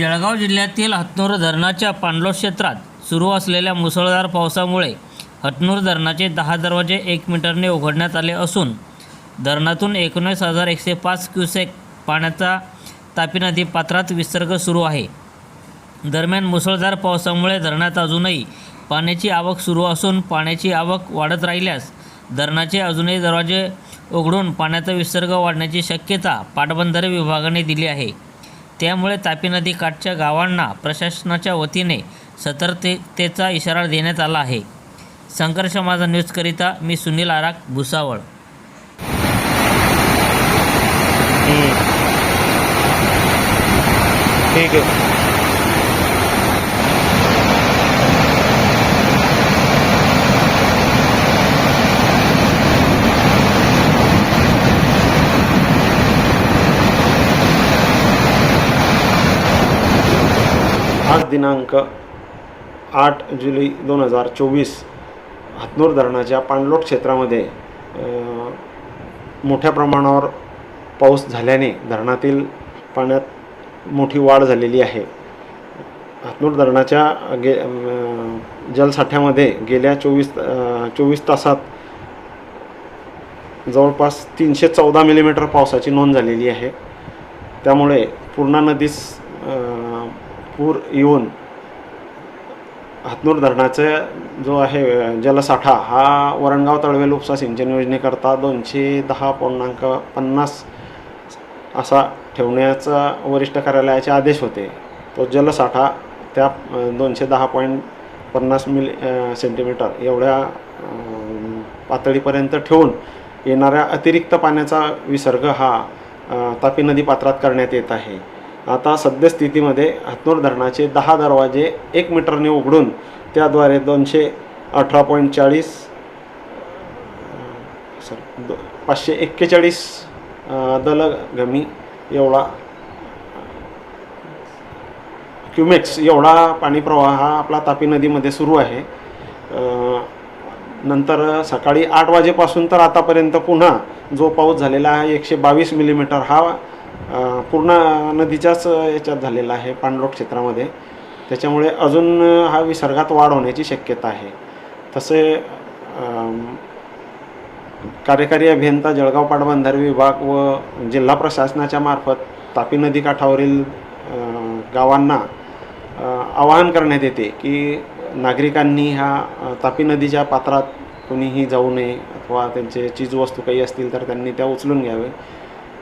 जळगाव जिल्ह्यातील हतनूर धरणाच्या पाणलोट क्षेत्रात सुरू असलेल्या मुसळधार पावसामुळे हतनूर धरणाचे दहा दरवाजे एक मीटरने उघडण्यात आले असून धरणातून एकोणीस हजार एकशे पाच क्युसेक पाण्याचा तापी नदी पात्रात विसर्ग सुरू आहे. दरम्यान मुसळधार पावसामुळे धरणात अजूनही पाण्याची आवक सुरू असून पाण्याची आवक वाढत राहिल्यास धरणाचे अजूनही दरवाजे उघडून पाण्याचा विसर्ग वाढण्याची शक्यता पाटबंधारे विभागाने दिली आहे. त्यामुळे तापी नदीकाठच्या गावांना प्रशासनाच्या वतीने सतर्कतेचा इशारा देण्यात आला आहे. संघर्ष माझा न्यूजकरिता मी सुनील आराक भुसावळ. ठीक आहे. आज दिनांक आठ जुलै दोन हजार चोवीस हातनूर धरणाच्या पाणलोट क्षेत्रामध्ये मोठ्या प्रमाणावर पाऊस झाल्याने धरणातील पाण्यात मोठी वाढ झालेली आहे. हातनूर धरणाच्या गे जलसाठ्यामध्ये गेल्या चोवीस चोवीस तासात जवळपास तीनशे चौदा मिलीमीटर पावसाची नोंद झालेली आहे. त्यामुळे पूर्णा नदीस पूर येऊन हातनूर धरणाचा जो आहे जलसाठा हा वरणगाव तळवेल उपसा सिंचन योजनेकरता दोनशे दहा पूर्णांक पन्नास असा ठेवण्याचा वरिष्ठ कार्यालयाचे आदेश होते. तो जलसाठा त्या दोनशे दहा पॉईंट पन्नास मिली सेंटीमीटर एवढ्या पातळीपर्यंत ठेवून येणाऱ्या अतिरिक्त पाण्याचा विसर्ग हा तापी नदी पात्रात करण्यात येत आहे. आता सद्यस्थितीमध्ये हातनूर धरणाचे दहा दरवाजे एक मीटरने उघडून त्याद्वारे दोनशे अठरा पॉईंट चाळीस सर दो पाचशे एक्केचाळीस दलगमी एवढा क्युमेक्स एवढा पाणी प्रवाह हा आपला तापी नदीमध्ये सुरू आहे. नंतर सकाळी आठ वाजेपासून तर आतापर्यंत पुन्हा जो पाऊस झालेला आहे एकशे बावीस मिलीमीटर हा पूर्ण नदीच्याच याच्यात झालेला आहे पाणलोट क्षेत्रामध्ये. त्याच्यामुळे अजून हा विसर्गात वाढ होण्याची शक्यता आहे. तसे कार्यकारी अभियंता जळगाव पाटबंधारे विभाग व जिल्हा प्रशासनाच्या मार्फत तापी नदी काठावरील गावांना आवाहन करण्यात येते की नागरिकांनी ह्या तापी नदीच्या पात्रात कोणीही जाऊ नये अथवा त्यांचे चीजवस्तू काही असतील तर त्यांनी त्या उचलून घ्यावे.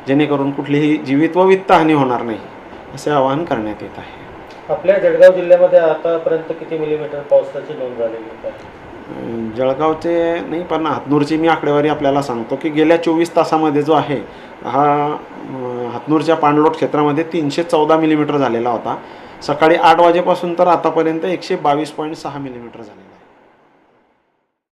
जेणेकरून कुठलीही जीवित व वित्तहानी होणार नाही असे आवाहन करण्यात येत आहे. आपल्या जळगाव जिल्ह्यामध्ये आतापर्यंत किती मिलीमीटर पावसाची नोंद झालेली आहे? जळगावचे नाही पण हातनूरची मी आकडेवारी आपल्याला सांगतो की गेल्या चोवीस तासामध्ये जो आहे हा हातनूरच्या पाणलोट क्षेत्रामध्ये तीनशे चौदा मिलीमीटर झालेला होता. सकाळी आठ वाजेपासून तर आतापर्यंत एकशे बावीस पॉईंट सहा मिलीमीटर झालेला आहे.